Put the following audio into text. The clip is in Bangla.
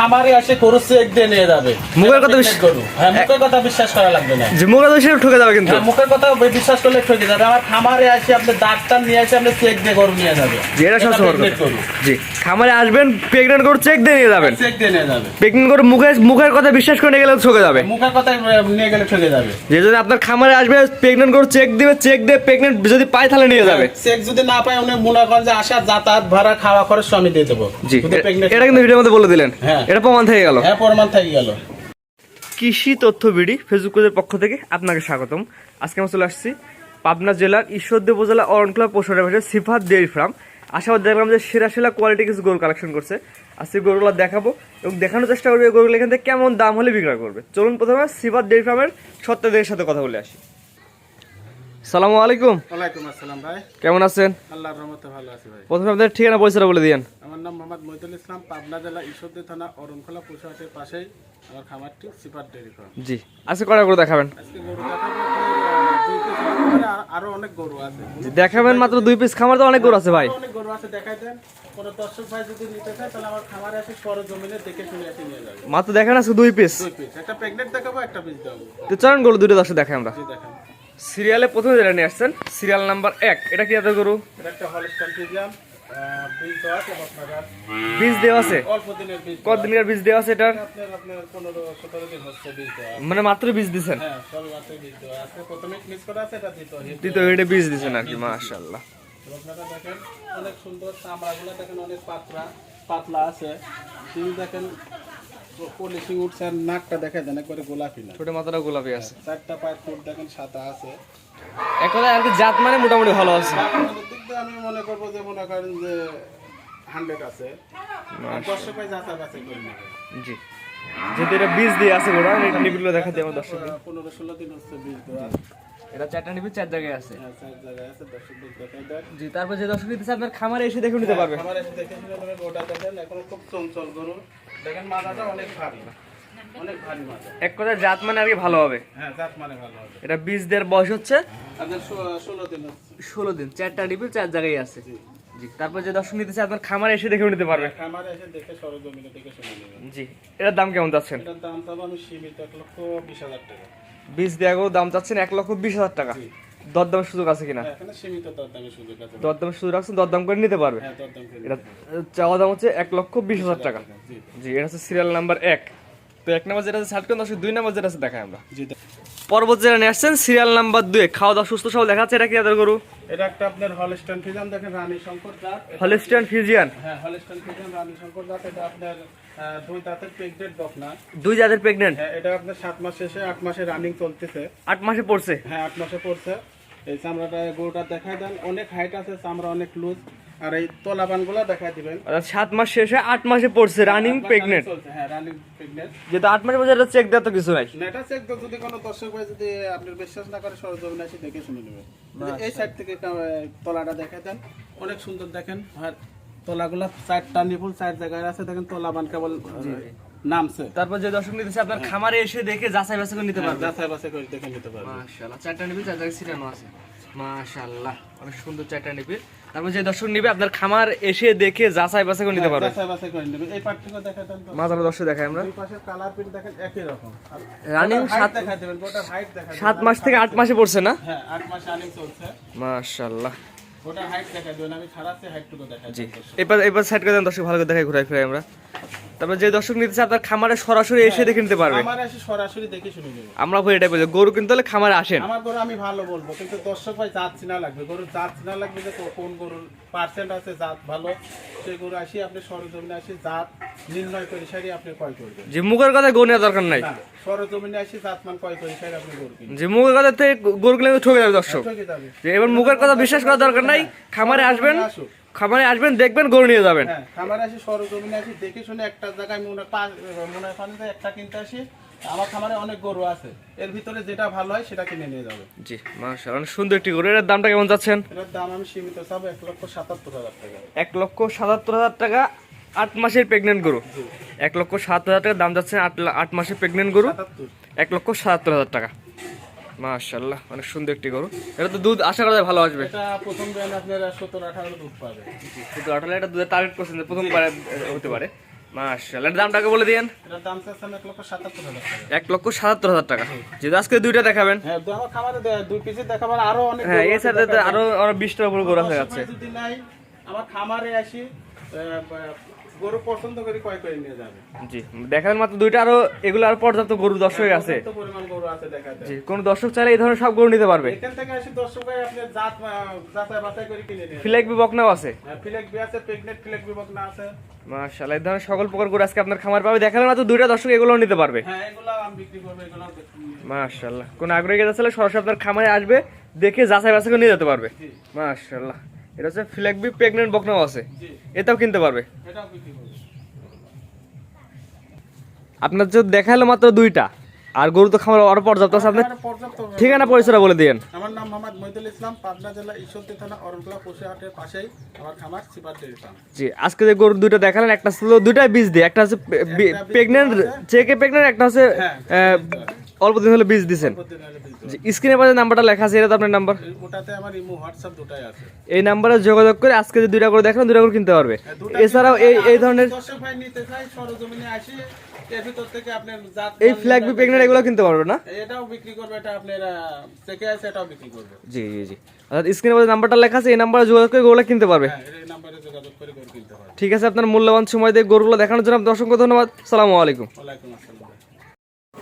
আমারে আসে গরু চেক নিয়ে যাবে। মুখের কথা এটা বিশ- হ্যাঁ মুখের কথা বিশ্বাস করা লাগবে না। যে মুখে তো ঠকে যাবে কিন্তু। হ্যাঁ, মুখের কথা বিশ্বাস করলে ঠকে যাবে। আমার খামারে আসে আপনি ডাক্তার নিয়ে আসে আপনি চেক দিয়ে গরু নিয়ে যাবে। এটা সব সবার pregnant গরু। জি খামারে আসবেন প্রেগনেন্ট করে চেক দিয়ে নিয়ে যাবেন। চেক দিয়ে নিয়ে যাবে। প্রেগনেন্ট করে মুখে মুখের কথা বিশ্বাস করে নিয়ে গেলে ঠকে যাবে। মুখের কথা নিয়ে গেলে ঠকে যাবে। যে যদি আপনার খামারে আসবে প্রেগনেন্ট করে চেক দিবে চেক দিয়ে প্রেগনেন্ট যদি পায় তাহলে নিয়ে যাবে। চেক যদি না পায় উনি মুনাগঞ্জে আসা যাতায়াত ভাড়া খাওয়া খরচ আমি দিয়ে দেবো। জি এটা কিন্তু ভিডিওর মধ্যে বলে দিলেন। হ্যাঁ। এটা প্রমাণ থেকে গেল। হ্যাঁ প্রমাণ থেকে গেল। কৃষি তথ্য বিডি ফেসবুক পেজের পক্ষ থেকে আপনাকে স্বাগতম। আজকে আমরা চলে আসছি পাবনা জেলার ঈশ্বরদী উপজেলা অরণখোলা পশুরের ভাষায় সিফাত ডেয়ারি ফার্ম। আশাবাদ দেখলাম যে সেরা সেরা কোয়ালিটি কিছু গরু কালেকশন করছে। আজকে গরুগুলো দেখাবো এবং দেখানোর চেষ্টা করবে গরুগুলো এখান থেকে কেমন দাম হলে বিক্রয় করবে। চলুন প্রথমে সিফাত ডেয়ারি ফার্মের সত্তাদের সাথে কথা বলে আসি। সালামু আলাইকুম। ওয়ালাইকুম আসসালাম ভাই। কেমন আছেন? আল্লাহর রহমতে ভালো আছি ভাই। প্রথমে আপনাদের ঠিকানা পয়সাটা বলে আমার নাম মোহাম্মদ মহিদুল ইসলাম পাবনা জেলা ঈশ্বরদী থানা অরণখোলা পশুহাটের পাশেই আমার খামারটি সিপার ফার্ম। জি আজকে কটা গরু দেখাবেন? আজকে গরু দেখাবো আর- অনেক গরু আছে। দেখাবেন মাত্র দুই পিস খামার তো অনেক গরু আছে ভাই। অনেক গরু আছে দেখাই দেন। কোনো দর্শক ভাই যদি নিতে চায় তাহলে আমার খামারে এসে সরজমিনে দেখে শুনে এসে নিয়ে যাবে। মাত্র দেখেন আজকে দুই পিস। দুই পিস। একটা প্রেগনেন্ট দেখাবো একটা পিস দেখাবো। তো চলেন গরু দুটো দশটা দেখাই আমরা। জি দেখেন। সিরিয়ালে প্রথমে যেটা নিয়ে আসছেন সিরিয়াল নাম্বার এক এটা কি গরু? বীজ দেওয়া আছে বীজ দেওয়া আছে? বীজ দেওয়া আছে। এটার? মানে মাত্র বীজ দিছেন? হ্যাঁ বীজ করা দ্বিতীয় দিছেন আর কি আপনারা দেখেন অনেক সুন্দর চামড়াগুলো দেখেন অনেক পাতলা পাতলা আছে। দেখেন পলিশিং উঠছে আর নাকটা দেখা দেন একবারে গোলাপি না ছোট মাথাটা গোলাপি আছে। চারটা পায়ের ফুট দেখেন সাদা আছে। এক কথায় আর কি জাত মানে মোটামুটি ভালো আছে। আপনাদের আমি মনে করব যে মনে করেন যে হান্ড্রেড আছে। জি। যেহেতু এটা বীজ দিয়ে আছে গোড়া দেখা দিয়ে আমার দর্শক পনেরো ষোলো দিন হচ্ছে বীজ দেওয়া। এটা চারটা নিবি চার জায়গায় আছে। হ্যাঁ জি তারপর যে দর্শক নিতে আপনার খামারে এসে দেখে নিতে পারবে। আমার এসে দেখে ওটা দেখেন এখন খুব চঞ্চল গরু। দেখেন মাথাটা অনেক ভারী। অনেক ভারী মাথা। এক কথায় জাত মানে আর কি ভালো হবে? হ্যাঁ জাত মানে ভালো হবে। এটা বীজ দেওয়ার বয়স হচ্ছে? আপনার ষোলো দিন ষোলো দিন চারটা নিবি চার জায়গায় আছে। জি। তারপর যে দর্শক নিতে চায় আপনার খামারে এসে দেখে নিতে পারবে। খামারে এসে দেখে সরজমিনে দেখে শুনে নেবেন জি এটার দাম কেমন যাচ্ছেন? এটার দাম চাবো আমি সীমিত এক লক্ষ বিশ হাজার টাকা। বীজ দেওয়া দাম চাচ্ছেন এক লক্ষ বিশ হাজার টাকা। দরদামের সুযোগ আছে কিনা? দরদাম দরদামের সুযোগ আছে। রাখছেন দরদাম করে নিতে পারবে। হ্যাঁ এটা চাওয়া দাম হচ্ছে এক লক্ষ বিশ হাজার টাকা। জি। এটা হচ্ছে সিরিয়াল নাম্বার এক। তো এক নাম্বার যেটা আছে ষাট দশ দুই নাম্বার যেটা আছে দেখায় আমরা। জি পরবর্তী যেটা নিয়ে আসছেন সিরিয়াল নাম্বার দুই। খাওয়া দাওয়া সুস্থ সব দেখা যাচ্ছে এটা কি আদার গরু? এটা একটা আপনার হলস্টান ফিজাম দেখেন রানী শঙ্কর হলিস্টিয়ান ফিজিয়ান? হ্যাঁ হলস্টান রানী শঙ্কর জাত। এটা আপনার দুই দাঁতের প্রেগনেন্ট বকনা দুই জাতের প্রেগনেন্ট হ্যাঁ এটা আপনার সাত মাস শেষে আট মাসে রানিং চলতেছে। আট মাসে পড়ছে? হ্যাঁ আট মাসে পড়ছে। এই চামড়াটা গরুটা দেখাই দেন। অনেক হাইট আছে চামড়া অনেক লুজ আর এই তলাবানগুলা দেখাই দিবেন। সাত মাস শেষে আট মাসে পড়ছে রানিং প্রেগনেন্ট হ্যাঁ রানিং প্রেগনেন্ট যেহেতু আট মাসে চেক দেওয়া তো কিছু নাই। নেটা চেক যদি কোনো দর্শক ভাই যদি আপনার বিশ্বাস না করে সরজমিনে এসে দেখে শুনে নেবে। এই সাইড থেকে তলাটা দেখাই দেন অনেক সুন্দর দেখেন আর তলাগুলা চারটা নিপুল চার জায়গায় আছে দেখেন তলাবান কেবল নামছে। তারপর যে দর্শক নিতেছে আপনার খামারে এসে দেখে যাচাই বাছাই করে নিতে পারবে। যাচাই বাছাই করে দেখে নিতে পারবে। মাশাআল্লাহ চারটা নিবি চার জায়গায় ছিটানো আছে। মাশাআল্লাহ অনেক সুন্দর চারটা নিবি। তারপর যে দর্শক নিবে আপনার খামার এসে দেখে যাচাই বাছাই করে নিতে পারবে। যাচাই বাছাই করে নেবে এই তো। দর্শক দেখাই আমরা। দুই পাশের কালার প্রিন্ট দেখেন একই রকম। Running হাইট সাত- দেখা দেবেন গোটার হাইট দেখা সাত মাস থেকে আট মাসে পড়ছে না? হ্যাঁ আট মাস রানিং চলছে। মাশাআল্লাহ। গোটার হাইট দেখা দেবেন আমি খারাপে হাইটটুকু দেখা জি। এবার এবার সাইড করে দেন দর্শক ভালো করে দেখাই ঘুরাই ফিরাই আমরা। তারপর যে দর্শক নিতে চায় আপনার খামারে সরাসরি এসে দেখে নিতে পারবে। আমার এসে সরাসরি দেখে শুনে নেবে। আমরা ভাই এটাই বলি গরু কিনতে হলে খামারে আসেন। আমার গরু আমি ভালো বলব কিন্তু দর্শক ভাই জাত চিনা লাগবে। গরুর জাত চিনা লাগবে যে কোন গরুর পার্সেন্ট আছে জাত ভালো। সেই গরু আসি আপনি সরজমিনে আসি জাত নির্ণয় করে সারি আপনি ক্রয় করবেন। যে মুখের কথা গরু নেওয়ার দরকার নাই। সরজমিনে আসি জাত মান ক্রয় করে সারি আপনি গরু কিনবেন। যে মুখের কথা থেকে গরু কিনলে ঠকে যাবে দর্শক। ঠকে যাবে। এবার মুখের কথা বিশ্বাস করার দরকার নাই খামারে আসবেন। আসুক। খামারে আসবেন দেখবেন গরু নিয়ে যাবেন। হ্যাঁ খামার আসি সরজমিনে আসি দেখে শুনে একটা জায়গায় মনে পা- মনে হয় একটা কিনতে আসি। আমার খামারে অনেক গরু আছে এর ভিতরে যেটা ভালো হয় সেটা কিনে নিয়ে যাবে। জি মাশাআল্লাহ অনেক সুন্দর একটি গরু। এটার দামটা কেমন যাচ্ছেন? এটার দাম আমি সীমিত চাবো এক লক্ষ সাতাত্তর হাজার টাকা। এক লক্ষ সাতাত্তর হাজার টাকা আট মাসের প্রেগনেন্ট গরু। এক লক্ষ সাত হাজার টাকা দাম যাচ্ছে আট আট মাসের প্রেগনেন্ট গরু। এক লক্ষ সাতাত্তর হাজার টাকা। মাশাআল্লাহ অনেক সুন্দর একটি গরু। এটা তো দুধ আশা করা যায় ভালো আসবে। এটা প্রথম ব্যান্ড আপনারা সত্তর আঠারো দুধ পাবে। শুধু আঠালে এটা দুধের টার্গেট করছেন যে প্রথমবার হতে পারে। মাশাআল্লাহ এর দামটাকে বলে দিয়েন। এটার দাম চাচ্ছেন এক লক্ষ সাতাত্তর হাজার টাকা। এক লক্ষ সাতাত্তর হাজার টাকা। যেহেতু আজকে দুইটা দেখাবেন। হ্যাঁ খামারে দুই পিসি দেখাবার আরও অনেক হ্যাঁ এই সাথে। আরও আরও বিশটার উপর গরু আছে যদি আমার খামারে আসি গরু পছন্দ করে কয় করে নিয়ে যাবে? জি দেখাবেন মাত্র দুইটা আরও এগুলো আর পর্যাপ্ত গরু দর্শক আছে। কত পরিমাণ গরু আছে দেখাতে জি কোন দর্শক চাইলে এই ধরনের সব গরু নিতে পারবে। এখান থেকে আসি দর্শক ভাই আপনি জাত আহ, যাচাই বাছাই করে কিনে নিয়ে ফিলাইক বিবকনাও আছে। ফিলেক বি আছে প্রেগনেন্ট ফিলেক আছে। মাশাআল্লাহ এই ধরনের সকল প্রকার গরু আজকে আপনার খামার পাবে। দেখাবেন মাত্র দুইটা দর্শক এগুলো নিতে পারবে। হ্যাঁ এগুলো আমি বিক্রি করব এগুলো মাশাআল্লাহ কোন আগ্রহী গেছে সরাসরি আপনার খামারে আসবে দেখে যাচাই বাছাই করে নিয়ে যেতে পারবে। মাশাআল্লাহ। এটা হচ্ছে ফিলাকবি প্রেগনেন্ট বকনাও আছে। এটাও কিনতে পারবে। আপনার যে দেখাল মাত্র দুইটা আর গরু তো খামার আরও পর্যাপ্ত আছে আপনি আমার পর্যাপ্ত ঠিকানা পরিচয়টা বলে দিয়েন। আমার নাম মোহাম্মদ মহিদুল ইসলাম পাবনা জেলা ঈশ্বরদী থানা অরণকলা পশুহাটের পাশেই আমার খামার সিপার জি আজকে যে গরু দুইটা দেখালেন একটা ছিল দুইটাই বীজ দিয়ে একটা হচ্ছে বীজ প্রেগনেন্ট আছে। চেকে প্রেগনেন্ট একটা হচ্ছে হ্যাঁ, আহ, অল্প দিন হলে বীজ দিছেন? স্ক্রিনে পাশে নাম্বারটা লেখা আছে এটা তো আপনার নাম্বার? ওটাতে আমার ইমো হোয়াটসঅ্যাপ দুটাই আছে। এই নাম্বারে যোগাযোগ করে আজকে যে দুইটা করে দেখলেন দুইটা করে কিনতে পারবে। হ্যাঁ, এছাড়াও এই এই ধরনের নিতে চাই সরজমিনে আসি থেকে এই ফ্ল্যাগ বি প্রেগনেন্ট এগুলো কিনতে পারবে না? এটাও বিক্রি করবে এটা আপনার চেকে আছে এটাও বিক্রি করবে। জি জি জি। অর্থাৎ স্ক্রিনে পাশে নাম্বারটা লেখা আছে এই নাম্বারে যোগাযোগ করে গরুগুলো কিনতে পারবে। হ্যাঁ এই নাম্বারে যোগাযোগ করে গরু কিনতে পারবে। ঠিক আছে আপনার মূল্যবান সময় দিয়ে গরুগুলো দেখানোর জন্য আপনাকে অসংখ্য ধন্যবাদ। সালামু আলাইকুম। ওয়ালাইকুম আসসালাম। ভাই।